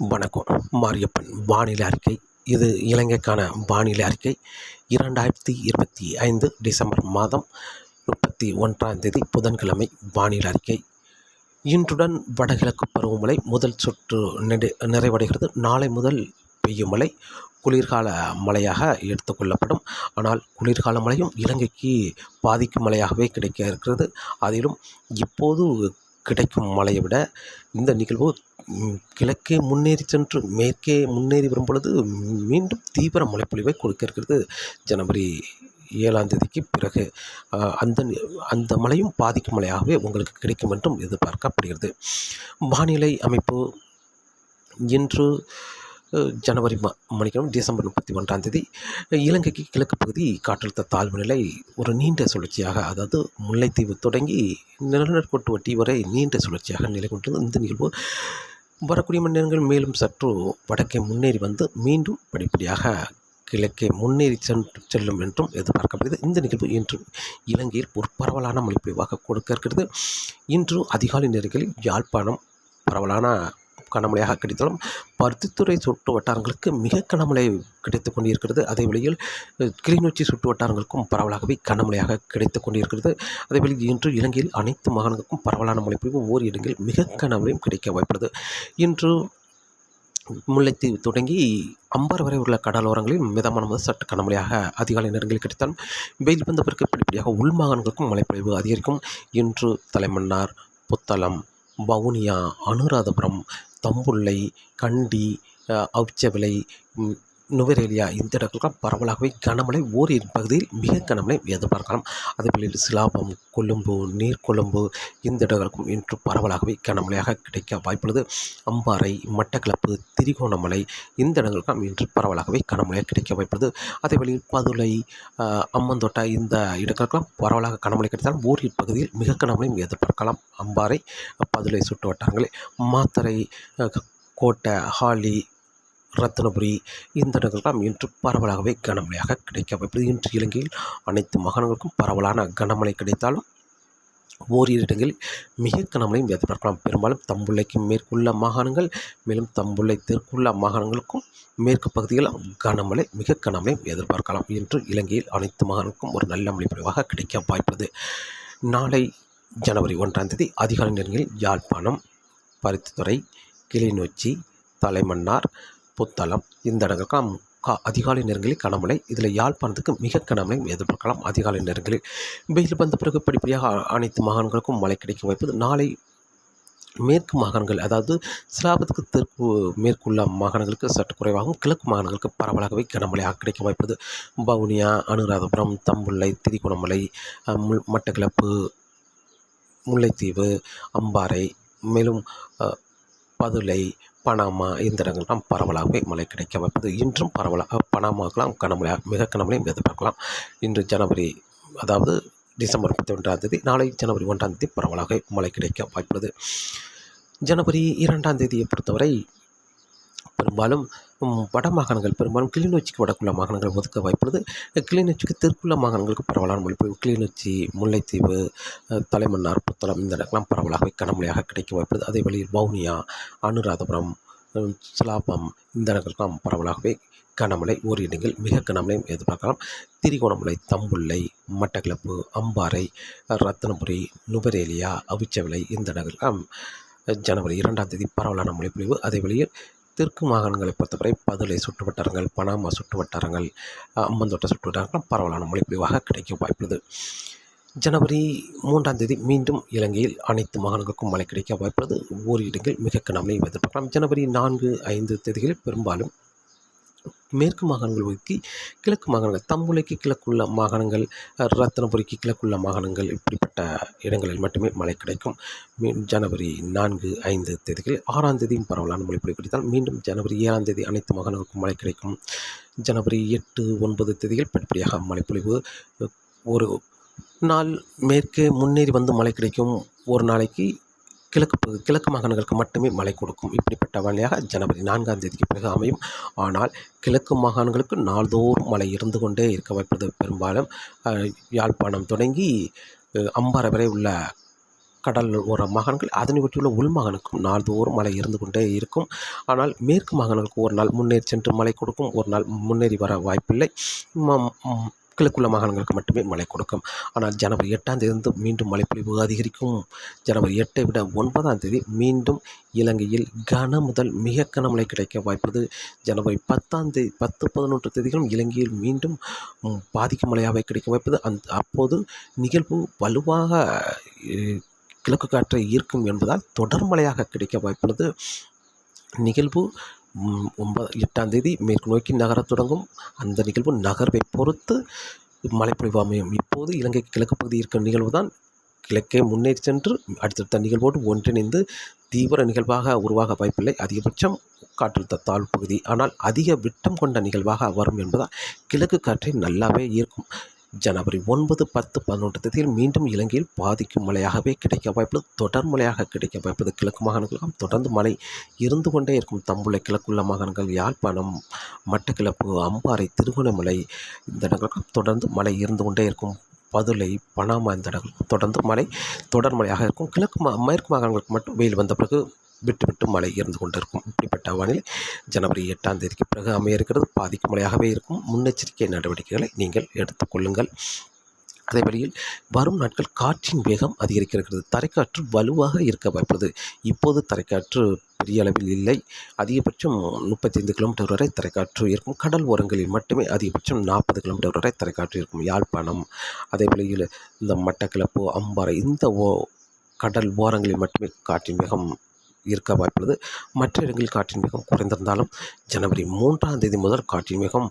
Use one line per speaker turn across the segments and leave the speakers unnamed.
வணக்கம். மாரியப்பன் வானிலை அறிக்கை. இது இலங்கைக்கான வானிலை அறிக்கை. இரண்டாயிரத்தி இருபத்தி ஐந்து டிசம்பர் மாதம் முப்பத்தி ஒன்றாம் தேதி புதன்கிழமை வானிலை அறிக்கை. இன்றுடன் வடகிழக்கு பருவமழை முதல் சுற்று நிறை நிறைவடைகிறது. நாளை முதல் பெய்யும் மழை குளிர்கால மழையாக எடுத்துக்கொள்ளப்படும் ஆனால் குளிர்கால மழையும் இலங்கைக்கு பாதிக்கும் மழையாகவே கிடைக்க இருக்கிறது. அதிலும் இப்போது கிடைக்கும் மழையை விட இந்த நிகழ்வு கிழக்கே முன்னேறி சென்று மேற்கே முன்னேறி வரும் பொழுது மீண்டும் தீவிர மழைப்பொழிவை கொடுக்க இருக்கிறது ஜனவரி ஏழாம் தேதிக்கு பிறகு. அந்த அந்த மழையும் பாதிக்கும் மழையாகவே உங்களுக்கு கிடைக்கும் என்றும் எதிர்பார்க்கப்படுகிறது. வானிலை அமைப்பு இன்று ஜனவரி ம மணிக்கிழமை டிசம்பர் முப்பத்தி ஒன்றாம் தேதி இலங்கைக்கு கிழக்கு பகுதி காற்றழுத்த தாழ்வு நிலை ஒரு நீண்ட சுழற்சியாக அதாவது முல்லைத்தீவு தொடங்கி நிலநடுக்கோட்டு வட்டி வரை நீண்ட சுழற்சியாக நிலை கொண்டது இந்த நிகழ்வு வரக்கூடிய மணி நேரங்கள் மேலும் சற்று வடக்கே முன்னேறி வந்து மீண்டும் படிப்படியாக கிழக்கே முன்னேறி செல்லும் என்றும் எதிர்பார்க்கப்படுகிறது. இந்த நிகழ்வு இன்று இலங்கையில் ஒரு பரவலான மழைப்பொழிவாக கொடுக்க இருக்கிறது. இன்று அதிகாலை நேரங்களில் யாழ்ப்பாணம் பரவலான கனமழையாக கிடைத்தாலும் பருத்தித்துறை சுற்று வட்டாரங்களுக்கு மிக கனமழை கிடைத்து கொண்டிருக்கிறது. அதே வேளையில் கிளிநொச்சி சுற்று வட்டாரங்களுக்கும் பரவலாகவே கனமழையாக கிடைத்து கொண்டிருக்கிறது. அதே அதேபோல் இன்று இலங்கையில் அனைத்து மாகாணங்களுக்கும் பரவலான மழைப்பொழிவு ஓர் இடங்களில் மிக கனமழையும் கிடைக்க வாய்ப்புள்ளது. இன்று முல்லைத்தீவு தொடங்கி அம்பர் வரை உள்ள கடலோரங்களில் மிதமான முதல் சற்று கனமழையாக அதிகாலை நேரங்களில் கிடைத்தாலும் வெயில் வந்த பிறகு படிப்படியாக உள்மாகாணங்களுக்கும் மழைப்பொழிவு அதிகரிக்கும். இன்று தலைமன்னார் புத்தளம் வவுனியா அனுராதபுரம் தம்புள்ளை கண்டி அஹ், அவுச்சவிளை நுவரேலியா இந்த இடங்களுக்கெல்லாம் பரவலாகவே கனமழை ஓரிரு பகுதியில் மிக கனமழை எதிர்பார்க்கலாம். அதேபோல் சிலாபம் கொழும்பு நீர்கொழும்பு இந்த இடங்களுக்கும் இன்று பரவலாகவே கனமழையாக கிடைக்க வாய்ப்புள்ளது. அம்பாறை மட்டக்களப்பு திரிகோணமலை இந்த இடங்களுக்கும் இன்று பரவலாகவே கனமழையாக கிடைக்க வாய்ப்புள்ளது. அதேபோல் பதுளை அம்மந்தோட்டா இந்த இடங்களுக்கெல்லாம் பரவலாக கனமழை கிடைத்தாலும் ஓரிரு பகுதியில் மிக கனமழையும் எதிர்பார்க்கலாம். அம்பாறை பதுளை சுற்று வட்டாரங்களில் மாத்தரை கோட்டை ஹாலி ரத்தினபுரி இந்த இடங்கள்லாம் இன்று பரவலாகவே கனமழையாக கிடைக்க வாய்ப்புள்ளது இன்று இலங்கையில் அனைத்து மாகாணங்களுக்கும் பரவலான கனமழை கிடைத்தாலும் ஓரிரு இடங்களில் மிக கனமழையும் எதிர்பார்க்கலாம் பெரும்பாலும் தம்புள்ளைக்கு மேற்குள்ள மாகாணங்கள் மேலும் தம்புள்ளை தெற்குள்ள மாகாணங்களுக்கும் மேற்கு பகுதியில் கனமழை மிக கனமழையும் எதிர்பார்க்கலாம். இன்று இலங்கையில் அனைத்து மாகாணங்களுக்கும் ஒரு நல்ல மழை பொழிவாக கிடைக்க வாய்ப்புள்ளது. நாளை ஜனவரி ஒன்றாம் தேதி அதிகாலை நேரங்களில் யாழ்ப்பாணம் பருத்தித்துறை கிளிநொச்சி தலைமன்னார் புத்தளம். இந்த இடங்களுக்கெல்லாம் கா அதிகாலை நேரங்களில் கனமழை இதில் யாழ்ப்பாணத்துக்கு மிக கனமழையும் எதிர்பார்க்கலாம். அதிகாலை நேரங்களில் வெயில் வந்த பிறகு படிப்படியாக அனைத்து மாகாணங்களுக்கும் மழை கிடைக்கும் வாய்ப்பு நாளை மேற்கு மாகாணங்கள் அதாவது சிலாபத்துக்கு தெற்கு மேற்குள்ள மாகாணங்களுக்கு சற்று குறைவாகவும் கிழக்கு மாகாணங்களுக்கு பரவலாகவே கனமழையாக கிடைக்க வாய்ப்பது. வவுனியா அனுராதபுரம் தம்புள்ளை திரிகோணமலை முள் முல் முல்லைத்தீவு அம்பாறை மேலும் பதுளை பனாமா இயந்திரங்கள்லாம் பரவலாகவே மழை கிடைக்க வாய்ப்பது இன்றும் பரவலாக பனாமாக்கெல்லாம் கனமழையாக மிக கனமழையும் எதிர்பார்க்கலாம் இன்று ஜனவரி அதாவது டிசம்பர் முப்பத்தி ஒன்றாம் தேதி நாளை ஜனவரி ஒன்றாம் தேதி பரவலாக மழை கிடைக்க வாய்ப்புள்ளது. ஜனவரி இரண்டாம் தேதியை பொறுத்தவரை பெரும்பாலும் வட மாகாணங்கள் பெரும்பாலும் கிளிநொச்சிக்கு வடக்குள்ள மாகாணங்கள் ஒதுக்க வாய்ப்புள்ளது. கிளிநொச்சிக்கு தெற்குள்ள மாகாணங்களுக்கு பரவலான மொழி கிளிநொச்சி முல்லைத்தீவு தலைமன்னார் புத்தளம் இந்த இடங்கள்லாம் பரவலாகவே கனமழையாக கிடைக்க வாய்ப்புள்ளது. அதே வழியில் வவுனியா அனுராதபுரம் சிலாபம் இந்த இடங்களுக்கெல்லாம் பரவலாகவே கனமழை ஓரிரு இடங்கள் மிக கனமழையும் எதிர்பார்க்கலாம். திரிகோணமலை தம்புள்ளை மட்டக்களப்பு அம்பாறை ரத்தனபுரி நுவரேலியா அவிச்சவிலை இந்த இடங்கள்லாம் ஜனவரி இரண்டாம் தேதி பரவலான மொழிப்பொழிவு. அதே வழியில் தெற்கு மாகாணங்களை பொறுத்தவரை பதுளை சுற்று வட்டாரங்கள் பனாமா சுற்று வட்டாரங்கள் அம்மந்தோட்ட அம்பந்தோட்டை சுற்று வட்டாரங்கள் பரவலான மழைப்பொழிவாக கிடைக்க வாய்ப்புள்ளது. ஜனவரி மூன்றாம் தேதி மீண்டும் இலங்கையில் அனைத்து மாகாணங்களுக்கும் மழை கிடைக்க வாய்ப்புள்ளது. ஓரிரு இடங்கள் மிக கனமழையும் எதிர்பார்க்கலாம் ஜனவரி நான்கு ஐந்து தேதிகளில் பெரும்பாலும் மேற்கு மாகாணங்கள் ஒதுக்கி கிழக்கு மாகாணங்கள் தம்புளைக்கு கிழக்குள்ள மாகாணங்கள் ரத்தனபுரிக்கு கிழக்குள்ள மாகாணங்கள் இப்படிப்பட்ட இடங்களில் மட்டுமே மழை கிடைக்கும். மீ ஜனவரி நான்கு ஐந்து தேதிகளில் ஆறாம் தேதியும் பரவலான மழை பிடித்தால் மீண்டும் ஜனவரி ஏழாம் தேதி அனைத்து மாகாணங்களுக்கும் மழை கிடைக்கும். ஜனவரி எட்டு ஒன்பது தேதிகள் படிப்படியாக மழைப்பொழிவு ஒரு நாள் மேற்கே முன்னேறி வந்து மழை கிடைக்கும். ஒரு நாளைக்கு கிழக்கு பகு- கிழக்கு மாகாணங்களுக்கு மட்டுமே மழை கொடுக்கும். இப்படிப்பட்ட வழியாக ஜனவரி நான்காம் தேதிக்கு பிறகு அமையும். ஆனால் கிழக்கு மாகாணங்களுக்கு நாள்தோறும் மழை இருந்து கொண்டே இருக்க வாய்ப்பது பெரும்பாலும் யாழ்ப்பாணம் தொடங்கி அம்பாறை வரை உள்ள கடல் ஓர மாகாணங்கள் அதனை ஒட்டியுள்ள உள் மாகாணங்களுக்கும் நாள்தோறும் மழை இருந்து கொண்டே இருக்கும். ஆனால் மேற்கு மாகாணங்களுக்கு ஒரு நாள் முன்னேறி சென்று மழை கொடுக்கும். ஒரு நாள் முன்னேறி வர வாய்ப்பில்லை. ம- கிழக்குள்ள மாகாணங்களுக்கு மட்டுமே மழை கொடுக்கும். ஆனால் ஜனவரி எட்டாம் தேதி மீண்டும் மழைப்பொழிவு அதிகரிக்கும். ஜனவரி எட்டை விட ஒன்பதாம் தேதி மீண்டும் இலங்கையில் கன முதல் மிக கனமழை கிடைக்க வாய்ப்புள்ளது. ஜனவரி பத்தாம் தேதி பத்து பதினொன்று தேதிகளும் இலங்கையில் மீண்டும் பாதிக்கும் மழையாகவே கிடைக்க வாய்ப்பது அந் அப்போது நிகழ்வு வலுவாக கிழக்கு காற்றை ஈர்க்கும் என்பதால் தொடர் மழையாக கிடைக்க வாய்ப்புள்ளது. நிகழ்வு ஒன்பது எட்டாம் தேதி மேற்கு நோக்கி நகரத் தொடங்கும். அந்த நிகழ்வு நகர்வை பொறுத்து மழைப்பொழிவு அமையும். இப்போது இலங்கை கிழக்கு பகுதி இருக்கிற நிகழ்வு தான் கிழக்கே முன்னேறி சென்று அடுத்தடுத்த நிகழ்வோடு ஒன்றிணைந்து தீவிர நிகழ்வாக உருவாக வாய்ப்பில்லை. அதிகபட்சம் காற்றழுத்த தாழ்வு பகுதி. ஆனால் அதிக விட்டம் கொண்ட நிகழ்வாக வரும் என்பதால் கிழக்கு காற்றை நல்லாவே ஈர்க்கும் ஜனவரி ஒன்பது பத்து பதினொன்று தேதியில் மீண்டும் இலங்கையில் பாதிக்கும் மழையாகவே கிடைக்க வாய்ப்புள்ளது. தொடர் மழையாக கிடைக்க வாய்ப்புள்ளது. கிழக்கு மாகாணங்களுக்கும் தொடர்ந்து மழை இருந்து கொண்டே இருக்கும். தம்புளை கிழக்குள்ள மாகாணங்கள் யாழ்ப்பாணம் மட்டக்கிழப்பு அம்பாறை திருகோணமலை இந்த இடங்களுக்கும் தொடர்ந்து மழை இருந்து கொண்டே இருக்கும். பதுளை பனாமா இந்த தொடர்ந்து மழை தொடர் மழையாக இருக்கும். கிழக்கு மா மேற்கு மாகாணங்களுக்கு மட்டும் வெயில் வந்த பிறகு விட்டு விட்டு மழை இருந்து கொண்டிருக்கும். இப்படிப்பட்ட வானிலை ஜனவரி எட்டாம் தேதிக்கு பிறகு அமைய இருக்கிறது. பாதிக்கும் மழையாகவே இருக்கும். முன்னெச்சரிக்கை நடவடிக்கைகளை நீங்கள் எடுத்துக்கொள்ளுங்கள் அதே வழியில் வரும் நாட்கள் காற்றின் வேகம் அதிகரிக்கிறது. தரைக்காற்று வலுவாக இருக்க வாய்ப்புள்ளது. இப்போது தரைக்காற்று பெரிய அளவில் இல்லை. அதிகபட்சம் முப்பத்தைந்து கிலோமீட்டர் வரை தரைக்காற்று இருக்கும். கடல் ஓரங்களில் மட்டுமே அதிகபட்சம் நாற்பது கிலோமீட்டர் வரை தரைக்காற்று இருக்கும். யாழ்ப்பாணம் அதே வழியில் இந்த மட்டக்கிளப்பு அம்பாறை இந்த ஓ கடல் ஓரங்களில் மட்டுமே காற்றின் வேகம் இருக்க வாய்ப்புள்ளது. மற்ற இடங்களில் காற்றின் வேகம் குறைந்திருந்தாலும் ஜனவரி மூன்றாம் தேதி முதல் காற்றின் வேகம்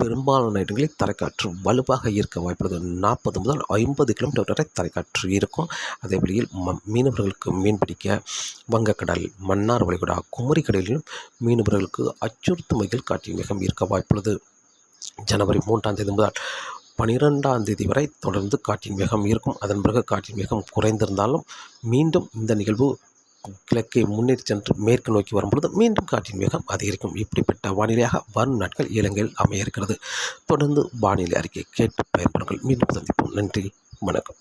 பெரும்பாலான இடங்களில் தரைக்காற்று வலுவாக இருக்க வாய்ப்புள்ளது. நாற்பது முதல் ஐம்பது கிலோமீட்டர் வரை தரைக்காற்று இருக்கும். அதே வழியில் ம மீனவர்களுக்கு மீன்பிடிக்க வங்கக்கடல் மன்னார் வளைகுடா குமரி கடலிலும் மீனவர்களுக்கு அச்சுறுத்தும் வகையில் காற்றின் வேகம் இருக்க வாய்ப்புள்ளது. ஜனவரி மூன்றாம் தேதி முதல் பனிரெண்டாம் தேதி வரை தொடர்ந்து காற்றின் வேகம் இருக்கும். அதன் பிறகு காற்றின் வேகம் குறைந்திருந்தாலும் மீண்டும் இந்த நிகழ்வு கிழக்கை முன்னேறி சென்று மேற்கு நோக்கி வரும்பொழுது மீண்டும் காற்றின் வேகம் அதிகரிக்கும். இப்படிப்பட்ட வானிலையாக வரும் நாட்கள் இலங்கையில் அமைய இருக்கிறது. தொடர்ந்து வானிலை அறிக்கை கேட்டு பயன்படுங்கள். மீண்டும் சந்திப்போம். நன்றி. வணக்கம்.